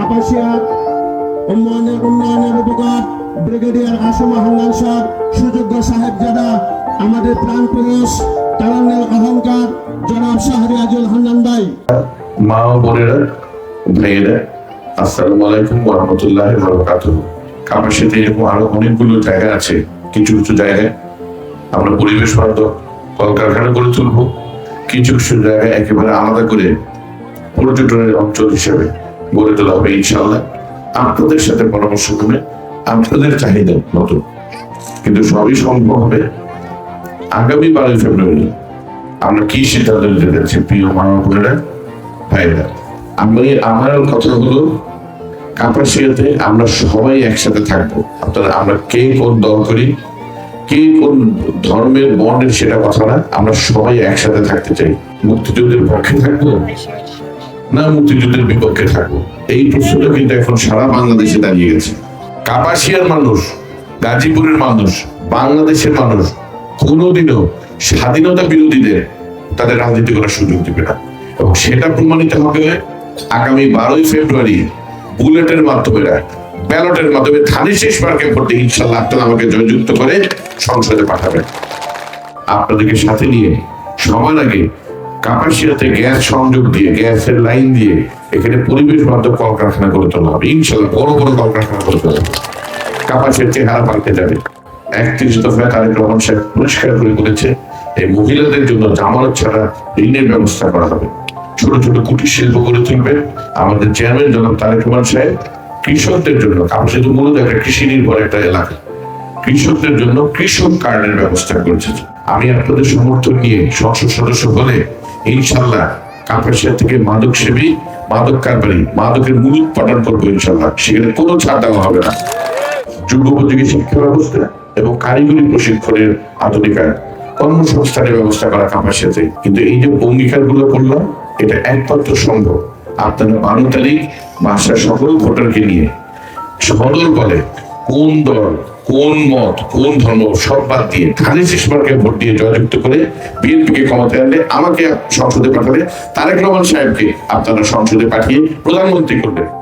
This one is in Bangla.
কাপাসিয়া উন্নয়নের উপকার ব্রিগেডিয়ার আসম হান্নান সাহেব সুযোগ্য সাহেব যারা আমাদের প্রাণ পুরুষ তারান্নের অহংকার, জনাব শাহরিয়াজুল হান্নান ভাই। মা ও বোনেরা, ভাইয়েরা, আসসালামু আলাইকুম ওরহমতুল্লাহ বরকাতুহ। কাপাসিতে এরকম আরও অনেকগুলো জায়গা আছে, কিছু কিছু জায়গায় আমরা পরিবেশ বান্ধব কলকারখানা গড়ে তুলবো। কিছু কিছু জায়গায় একেবারে আলাদা করে পর্যটনের অঞ্চল হিসেবে গড়ে তোলা হবে ইনশাল্লাহ আপনাদের সাথে পরামর্শ করে আপনাদের চাহিদা মতো। কিন্তু সবই সম্ভব হবে আগামী বারোই ফেব্রুয়ারি। আমরা কি সিদ্ধান্ত নিতে যাচ্ছি, প্রিয় মানব ভাইরা আমি, আমার কথা হলো, কাপাসিয়াতে আমরা সবাই একসাথে থাকব। আপনারা, আমরা কে কোন দল করি, কে কোন ধর্মের বর্ণের সেটা কথা না, আমরা সবাই একসাথে থাকতে চাই। মুক্তিযুদ্ধের পক্ষে থাকব? না মুক্তিযুদ্ধের বিপক্ষে থাকব এই প্রশ্নটা কিন্তু এখন সারা বাংলাদেশে দাঁড়িয়ে গেছে। কাপাসিয়ার মানুষ, গাজীপুরের মানুষ, বাংলাদেশের মানুষ কোনোদিনও স্বাধীনতা বিরোধীদের তাদের রাজনীতি করার সুযোগ দিবে না। এবং সেটা প্রমাণিত হবে আগামী বারোই ফেব্রুয়ারি বুলেটের মাধ্যমে ব্যালটের মাধ্যমে ধানের শেষ মার্কে ভোটে ইনশাল্লাহ আপনারা আমাকে জয়যুক্ত করে সংসদে পাঠাবেন। আপনাদেরকে সাথে নিয়ে সবার আগে কাপাসিয়াতে গ্যাস সংযোগ দিয়ে, গ্যাসের লাইন দিয়ে এখানে পরিবেশ বান্ধব কলকারখানা করে তোলা হবে। ইনশাল্লাহ বড় বড় কলকারখানা করে তোলা হবে। কাপাসের চেহারা পাল্টে যাবে। একত্রিশ দফায় তারেক রহমান সাহেব পরিষ্কার করে বলেছে, এই মহিলাদের জন্য জামানত ছাড়া ঋণের ব্যবস্থা করা হবে। ছোট ছোট কুটির শিল্প গড়ে তুলবে। আমাদের চেয়ারম্যান জনাব তারেক রহমান সাহেব, কৃষকদের জন্য কাপাসে তো মূলত একটা কৃষি নির্ভর একটা এলাকা। কৃষকদের জন্য কৃষক কার্ডের ব্যবস্থা করেছে। আমি আপনাদের সমর্থন নিয়ে সংসদ সদস্য বলে ইনশাল্লাহ কাপাসিয়া থেকে মাদক সেবী, মাদক কারবারি, মাদকের মূল উৎপাদন করব ইনশাল্লাহ। সেখানে কোনো ছাড় দেওয়া হবে না। যুগোপযোগী শিক্ষা ব্যবস্থা এবং কারিগরি প্রশিক্ষণের আধুনিকায়ন কর্মসংস্থানের ব্যবস্থা করা কাপাসিয়াতে। কিন্তু এই যে অঙ্গীকারগুলো করলাম, এটা একমাত্র সম্ভব। আপনারা বারো তারিখ বাসার সকল ভোটারকে নিয়ে সদল বলে কোন দল কোন মত, কোন ধর্ম, সব বাদ দিয়ে খালি সিসমারকে ভোট দিয়ে জয়যুক্ত করে বিএনপিকে ক্ষমতায় আনলে, আমাকে সংসদে পাঠালে তারেক রহমান সাহেবকে আপনারা সংসদে পাঠিয়ে প্রধানমন্ত্রী করবেন।